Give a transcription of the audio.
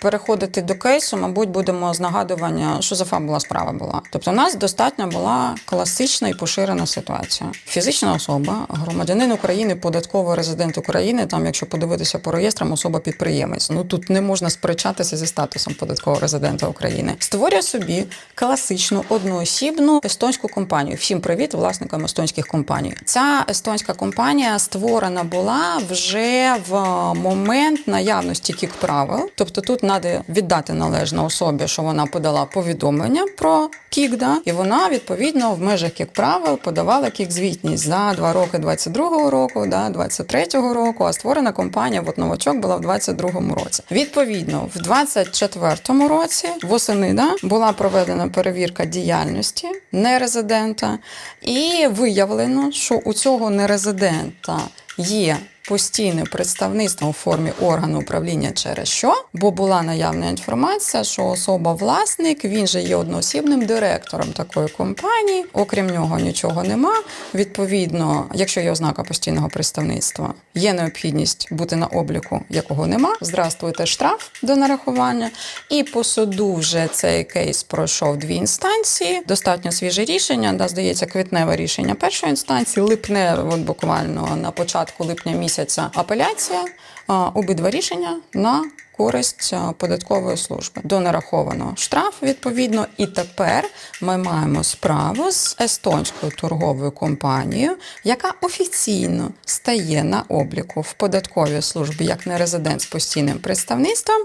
переходити до кейсу, мабуть, будемо з нагадування, що за фабула справа була. Тобто, у нас достатньо була класична і поширена ситуація. Фізична особа, громадянин України, податковий резидент України. Там, якщо подивитися по реєстрам, особа підприємець. Ну тут не можна сперечатися зі статусом податкового резидента України. Створює собі класичну одноосібну естонську компанію. Всім привіт, власникам естонських компаній. Ця естонська компанія створена була вже в момент наявності кік правил. Тобто тут треба віддати належно особі, що вона подала повідомлення про кік, да, і вона відповідно в межах кік правил подавала кік звітність за два роки 22-го року, да, 23-го року. А створена компанія от новачок була в 22-му році. Відповідно, в 24-му році восени да, була проведена перевірка діяльності нерезидента, і виявлено, що у цього нерезидента є постійне представництво у формі органу управління через що, бо була наявна інформація, що особа власник, він же є одноосібним директором такої компанії. Окрім нього нічого нема. Відповідно, якщо є ознака постійного представництва, є необхідність бути на обліку, якого нема. Здрастуйте штраф до нарахування. І по суду вже цей кейс пройшов дві інстанції. Достатньо свіже рішення. Да, здається, квітневе рішення першої інстанції, липне, от буквально на початку липня місяця апеляція. Обидва рішення на користь податкової служби. Донараховано штраф відповідно, і тепер ми маємо справу з естонською торговою компанією, яка офіційно стає на обліку в податковій службі як нерезидент з постійним представництвом.